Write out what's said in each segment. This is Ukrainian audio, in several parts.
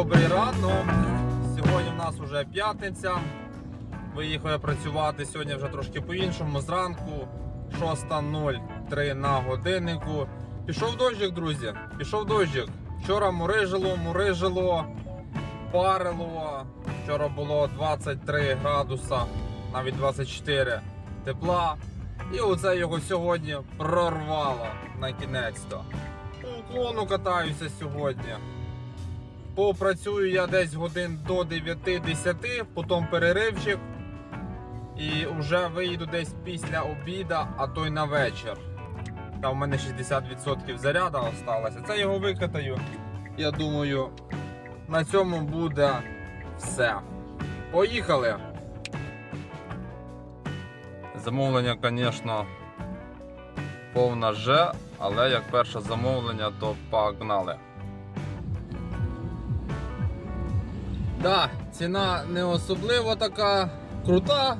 Добрий ранок. Сьогодні в нас вже п'ятниця. Виїхав я працювати сьогодні вже трошки по-іншому. Зранку 6.03 на годиннику. Пішов дощик, друзі. Пішов дощик. Вчора мурижило, мурижило, парило. Вчора було 23 градуса, навіть 24 тепла. І оце його сьогодні прорвало на кінець-то. По уклону катаюся сьогодні. Попрацюю я десь годин до 9-10, потім переривчик. І вже виїду десь після обіда, а то й на вечір. Там в мене 60% заряду осталося. Це його викатаю. Я думаю, на цьому буде все. Поїхали! Замовлення, звісно, повна Ж, але як перше замовлення, то погнали. Да, ціна не особливо така крута,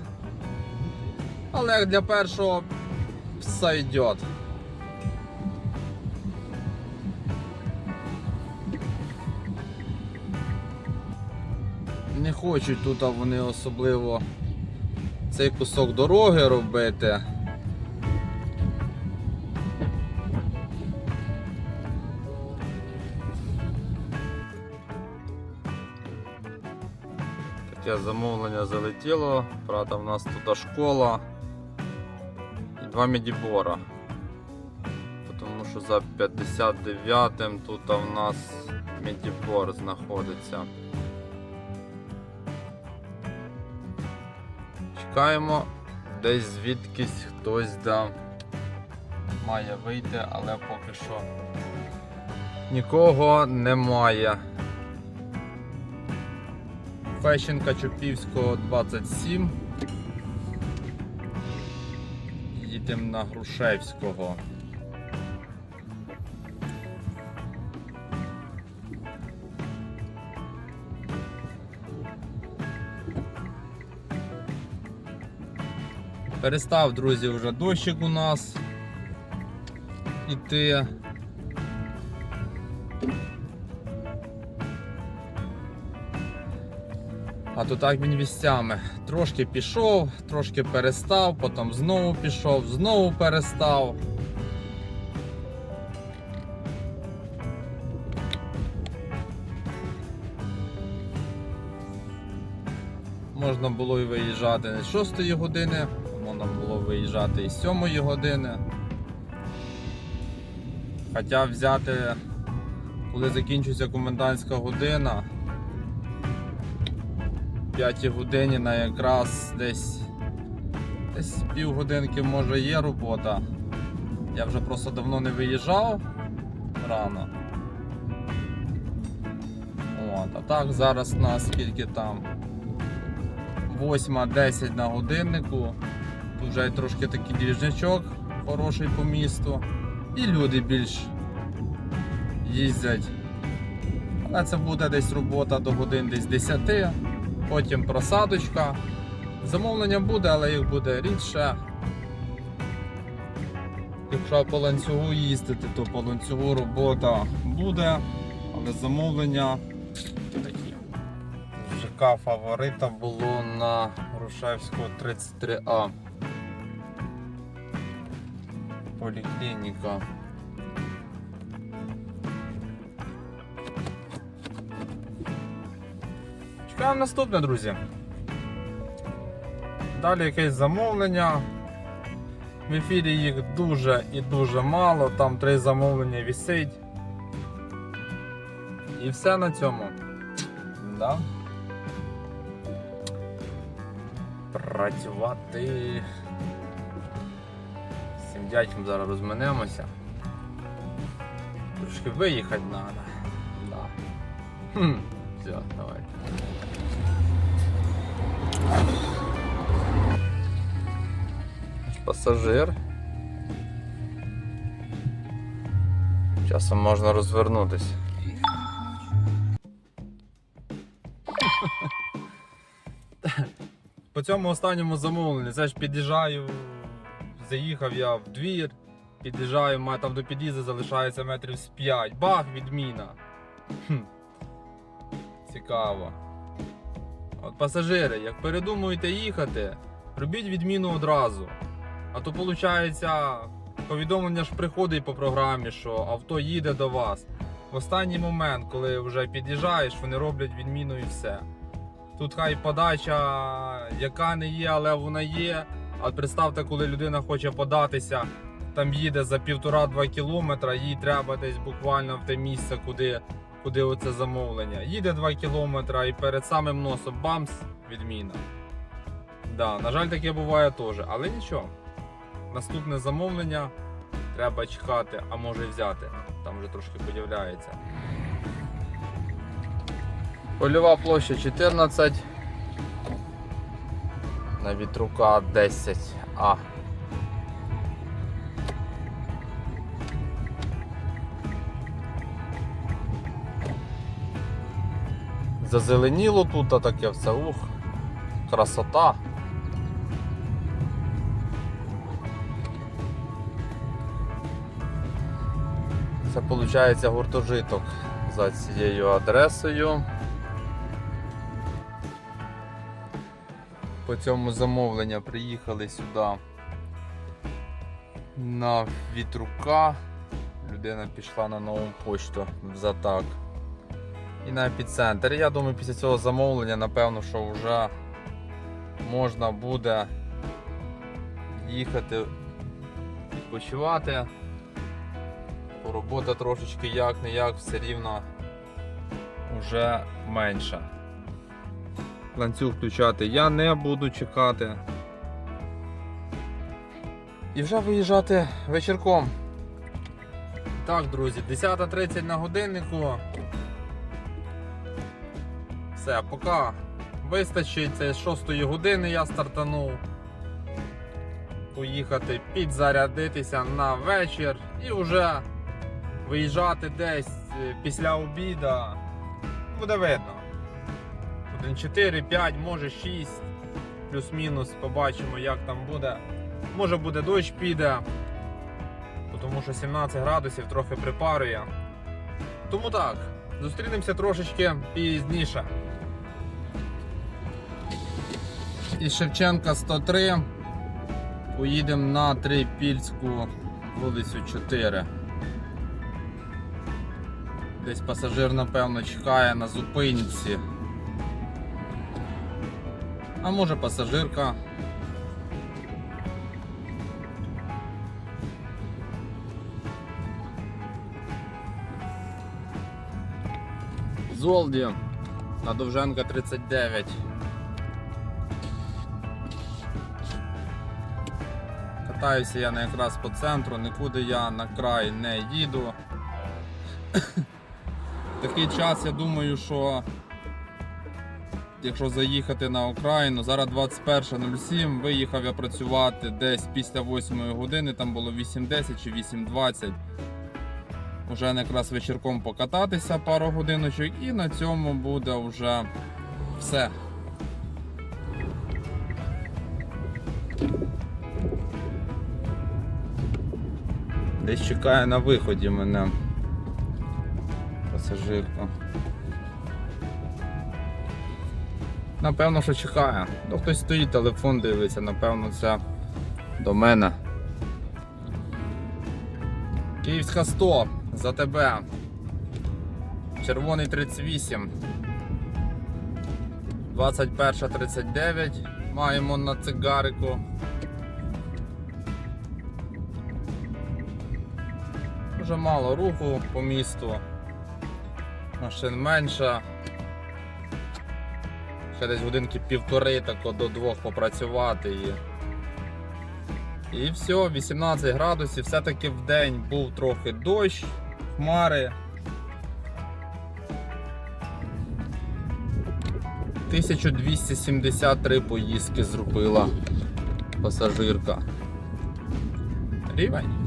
але для першого все йде. Не хочуть тут вони особливо цей кусок дороги робити. Таке замовлення залетіло. Правда, в нас тут школа і два медібора. Тому що за 59-м тут в нас медібор знаходиться. Чекаємо, десь звідкись хтось да має вийти, але поки що нікого немає. Фещенка Чупівського 27. Їдемо на Грушевського. Перестав, друзі, вже дощик у нас іти. А то так він місцями. Трошки пішов, трошки перестав, потім знову пішов, знову перестав. Можна було і виїжджати не з 6 години, можна було виїжджати і з 7 години. Хоча взяти, коли закінчується комендантська година, 5 годині на якраз десь десь півгодинки може є робота. Я вже просто давно не виїжджав рано. От, а так зараз на скільки там 8-10 на годиннику. Тут вже трошки такий двіжнячок хороший по місту. І люди більш їздять. Але це буде десь робота до годин десь 10, потім просадочка. Замовлення буде, але їх буде рідше. Якщо по ланцюгу їздити, то по ланцюгу робота буде, але замовлення такі. ЖК фаворита було на Грушевського 33А. Поліклініка. Чекаємо наступне, друзі. Далі якесь замовлення. В ефірі їх дуже і дуже мало, там три замовлення висить. І все на цьому. Да? Працювати. З цим дядьком зараз розминемося. Трошки виїхати треба. Да. Хм. Все, давай. Пасажир. Часом можна розвернутися. По цьому останньому замовленню, це ж під'їжджаю, заїхав я в двір, під'їжджаю, там до під'їзду залишається метрів з 5. Бах, відміна. Хм. цікаво. От пасажири, як передумуєте їхати, робіть відміну одразу. А то виходить, повідомлення ж приходить по програмі, що авто їде до вас. В останній момент, коли вже під'їжджаєш, вони роблять відміну і все. Тут хай подача, яка не є, але вона є. А представте, коли людина хоче податися, там їде за півтора-два кілометра, їй треба десь буквально в те місце, куди, куди оце замовлення. Їде 2 кілометра і перед самим носом бамс, відміна. Да, на жаль, таке буває теж, але нічого. Наступне замовлення треба чекати, а може взяти. Там вже трошки подивляється. Польова площа 14. На вітрука 10 Зазеленіло тут а таке все, ух, красота. Це виходить гуртожиток за цією адресою. По цьому замовлення приїхали сюди на вітрука. Людина пішла на нову почту в Затак. І на епіцентр. Я думаю, після цього замовлення, напевно, що вже можна буде їхати відпочивати. Бо Робота трошечки як не як все рівно вже менша. Ланцюг включати я не буду чекати. І вже виїжджати вечірком. Так, друзі, 10.30 на годиннику. Все, поки вистачить, це з 6 години я стартанув. Поїхати підзарядитися на вечір і вже виїжджати десь е, після обіда. Буде видно. 1, 4, 5, може 6, плюс-мінус, побачимо, як там буде. Може буде дощ піде, тому що 17 градусів трохи припарює. Тому так, зустрінемося трошечки пізніше. Із Шевченка 103 поїдемо на Трипільську вулицю 4. Десь пасажир, напевно, чекає на зупинці. А може пасажирка. Золді на Довженка 39. Катаюся я не якраз по центру, нікуди я на край не їду. Такий час, я думаю, що якщо заїхати на Україну, зараз 21.07, виїхав я працювати десь після 8 години, там було 8.10 чи 8.20. Уже якраз вечірком покататися пару годиночок і на цьому буде вже все. Десь чекає на виході мене пасажирка. Напевно, що чекає. Ну, хтось стоїть, телефон дивиться, напевно, це до мене. Київська 100 за тебе. Червоний 38. 21.39. Маємо на цигарику. Дуже мало руху по місту. Машин менше. Ще десь годинки півтори тако до двох попрацювати і. І все, 18 градусів, все-таки в день був трохи дощ, хмари. 1273 поїздки зробила пасажирка. Рівень.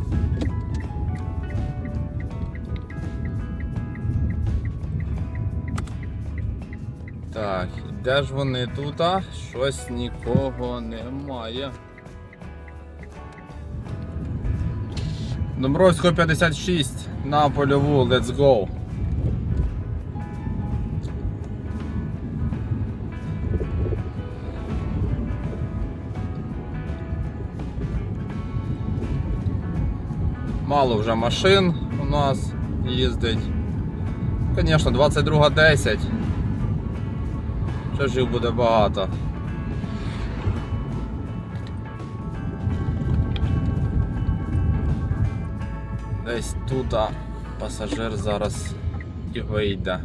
Так, де ж вони тут? а? Щось нікого немає. Домбровського 56 на польову, let's go. Мало вже машин у нас їздить. Звісно, 22.10. Ще ж їх буде багато. Десь тут а, пасажир зараз і вийде.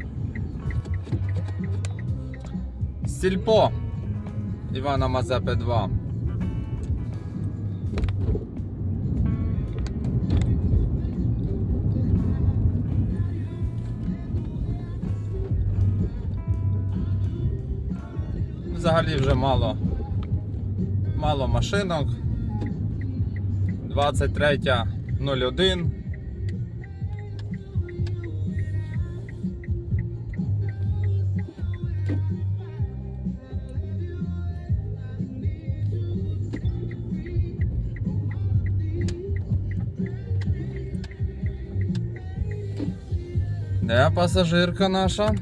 Сільпо Івана Мазепи 2. Взагалі вже мало, мало машинок. 23.01. Де пасажирка наша?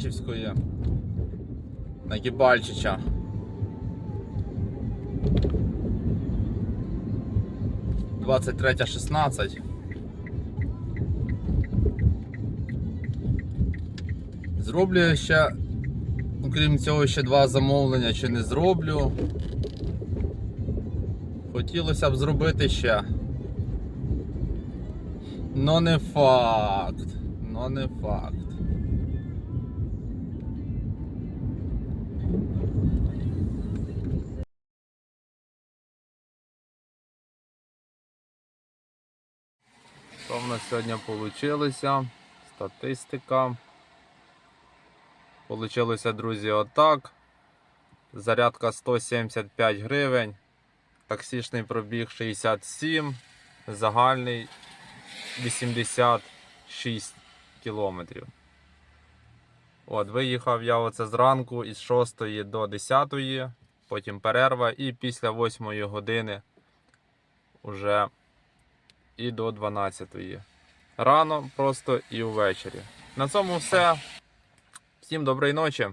З Бердичівської. Нагібальчича. Двадцять третя шістнадцять. Зроблю ще, окрім цього, ще два замовлення, чи не зроблю. Хотілося б зробити ще. Но не факт. Но не факт. Нас сьогодні вийшло? Статистика. Получилося, друзі, отак. Зарядка 175 гривень. Таксічний пробіг 67, загальний 86 кілометрів. От, виїхав я оце зранку із 6 до 10, потім перерва, і після 8 години вже і до 12. Рано просто і ввечері. На цьому все. Всім доброї ночі.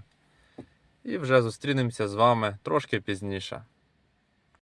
І вже зустрінемося з вами трошки пізніше.